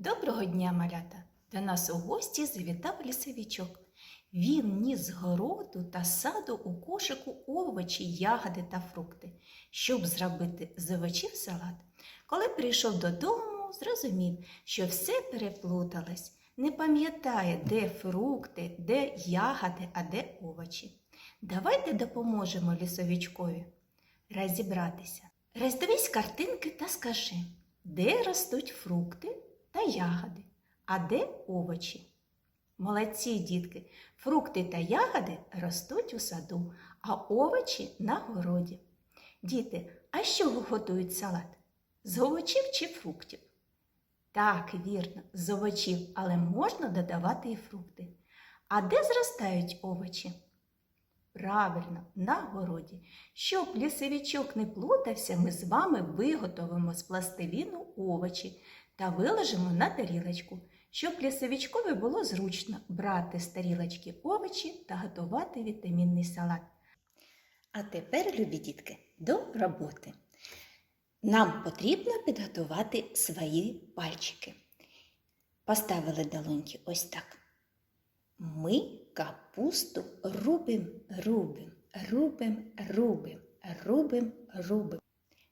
Доброго дня, малята! До нас у гості завітав лісовичок. Він ніс городу та саду у кошику овочі, ягоди та фрукти, щоб зробити з овочів салат. Коли прийшов додому, зрозумів, що все переплуталось, не пам'ятає, де фрукти, де ягоди, а де овочі. Давайте допоможемо лісовичкові розібратися. Роздивись картинки та скажи, де ростуть фрукти та ягоди, а де овочі. Молодці, дітки, фрукти та ягоди ростуть у саду, а овочі на городі. Діти, а з чого готують салат? З овочів чи фруктів? Так, вірно, з овочів, але можна додавати і фрукти. А де зростають овочі? Правильно, на городі. Щоб лісовичок не плутався, ми з вами виготовимо з пластиліну овочі та виложимо на тарілочку, щоб лісовичкові було зручно брати з тарілочки овочі та готувати вітамінний салат. А тепер, любі дітки, до роботи. Нам потрібно підготувати свої пальчики. Поставили долоньки ось так. Ми капусту рубим, рубим, рубим, рубим, рубим, рубим.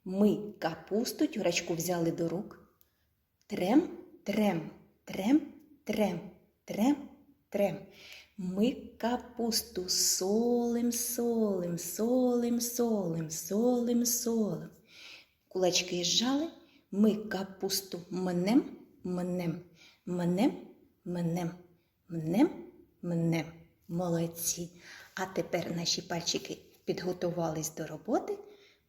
Ми капусту тюрочку взяли до рук. Трем, трем, трем, трем, трем, трем. Ми капусту солим, солим, солим, солим, солим, солим. Кулачки зжали, ми капусту мнем, мнем, мнем, мнем, мнем, мнем. Молодці. А тепер наші пальчики підготувались до роботи,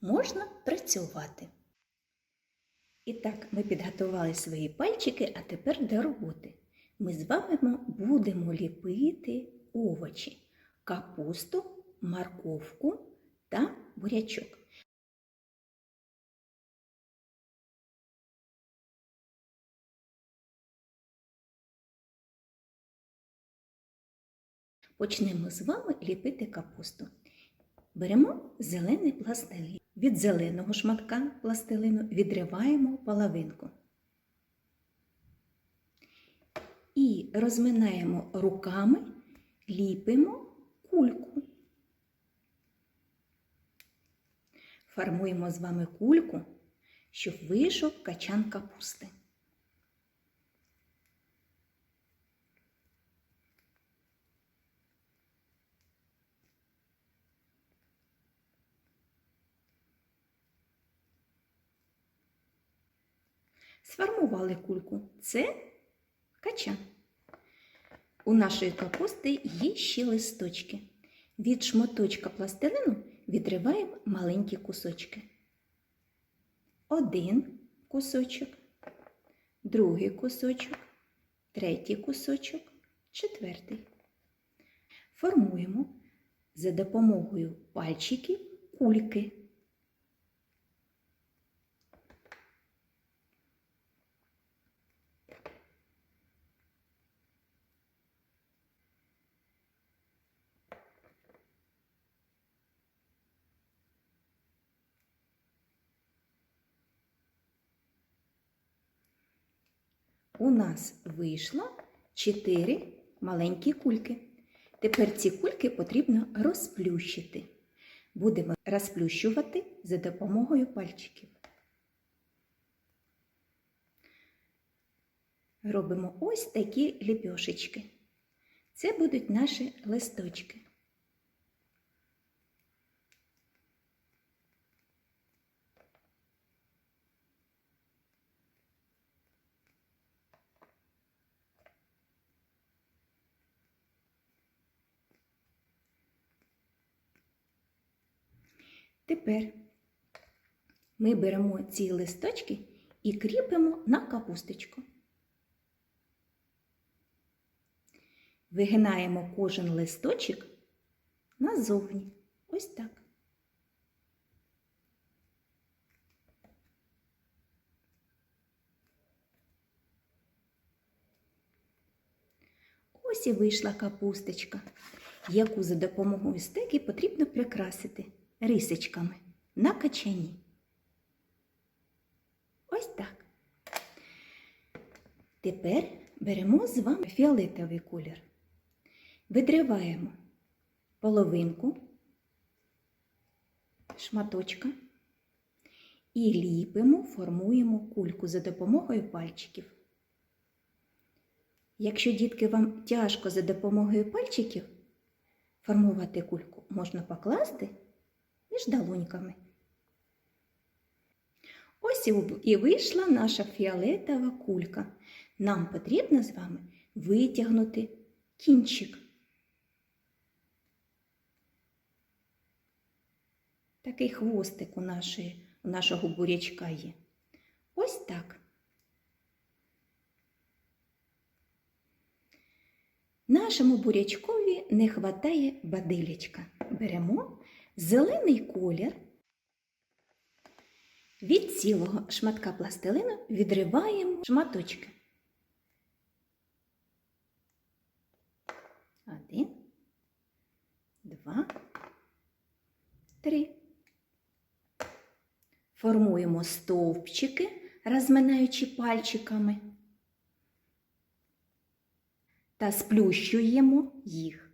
можна працювати. І так, ми підготували свої пальчики, а тепер до роботи. Ми з вами будемо ліпити овочі, капусту, морковку та бурячок. Почнемо з вами ліпити капусту. Беремо зелений пластилін. Від зеленого шматка пластилину відриваємо половинку. І розминаємо руками, ліпимо кульку. Формуємо з вами кульку, щоб вийшов качан капусти. Сформували кульку. Це качан. У нашої капусти є ще листочки. Від шматочка пластилину відриваємо маленькі кусочки. Один кусочок, другий кусочок, третій кусочок, четвертий. Формуємо за допомогою пальчиків кульки. У нас вийшло 4 маленькі кульки. Тепер ці кульки потрібно розплющити. Будемо розплющувати за допомогою пальчиків. Робимо ось такі ліпьошечки. Це будуть наші листочки. Тепер ми беремо ці листочки і кріпимо на капусточку. Вигинаємо кожен листочок назовні. Ось так. Ось і вийшла капусточка, яку за допомогою стеки потрібно прикрасити рисочками на качані. Ось так. Тепер беремо з вами фіолетовий колір. Видриваємо половинку шматочка і ліпимо, формуємо кульку за допомогою пальчиків. Якщо дітки вам тяжко за допомогою пальчиків формувати кульку, можна покласти між долоньками. Ось і вийшла наша фіолетова кулька. Нам потрібно з вами витягнути кінчик. Такий хвостик у, нашої, у нашого бурячка є. Ось так. Нашому бурячкові не хватає бадилячка. Беремо зелений колір. Від цілого шматка пластилину відриваємо шматочки. Один, два, три. Формуємо стовпчики, розминаючи пальчиками. Та сплющуємо їх,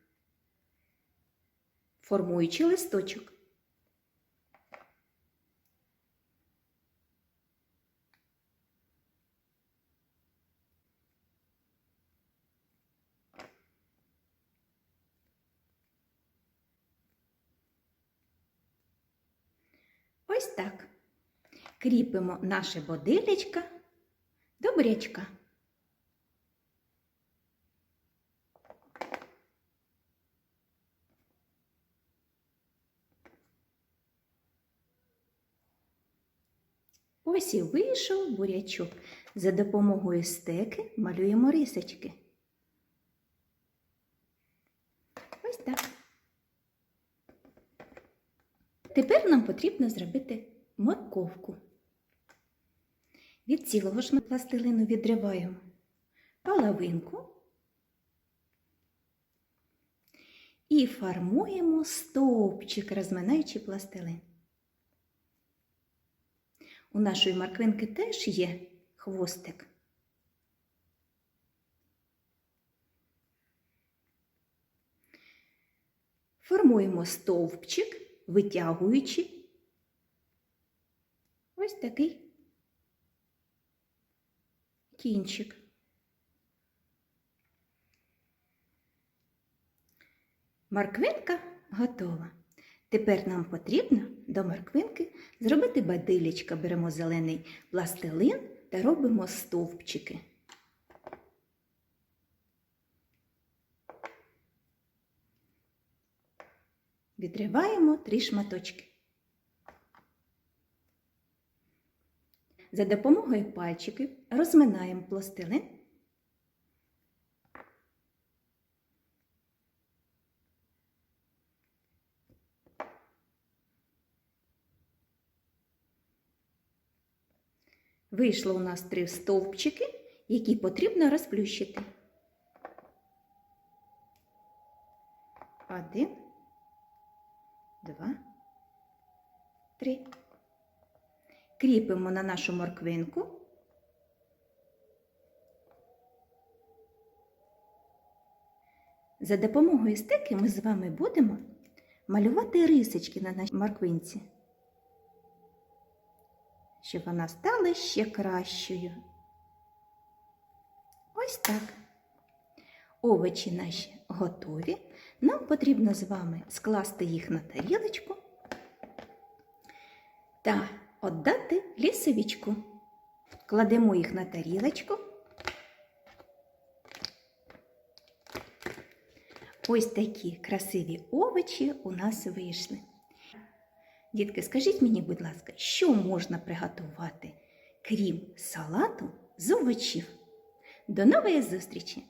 формуючи листочок. Ось так. Кріпимо наше бодилечко до бурячка. Ось і вийшов бурячок. За допомогою стеки малюємо рисочки. Ось так. Тепер нам потрібно зробити морковку. Від цілого ж ми пластилину відриваємо половинку і формуємо стовпчик, розминаючи пластилин. У нашої морквинки теж є хвостик. Формуємо стовпчик, витягуючи ось такий кінчик. Морквинка готова. Тепер нам потрібно до морквинки зробити бадилячка. Беремо зелений пластилин та робимо стовпчики. Відриваємо три шматочки. За допомогою пальчиків розминаємо пластилин. Вийшло у нас три стовпчики, які потрібно розплющити. Один, два, три. Кріпимо на нашу морквинку. За допомогою стеки ми з вами будемо малювати рисочки на нашій морквинці, щоб вона стала ще кращою. Ось так. Овочі наші готові. Нам потрібно з вами скласти їх на тарілочку та віддати лісовичку. Кладемо їх на тарілочку. Ось такі красиві овочі у нас вийшли. Дітки, скажіть мені, будь ласка, що можна приготувати, крім салату з овочів? До нової зустрічі!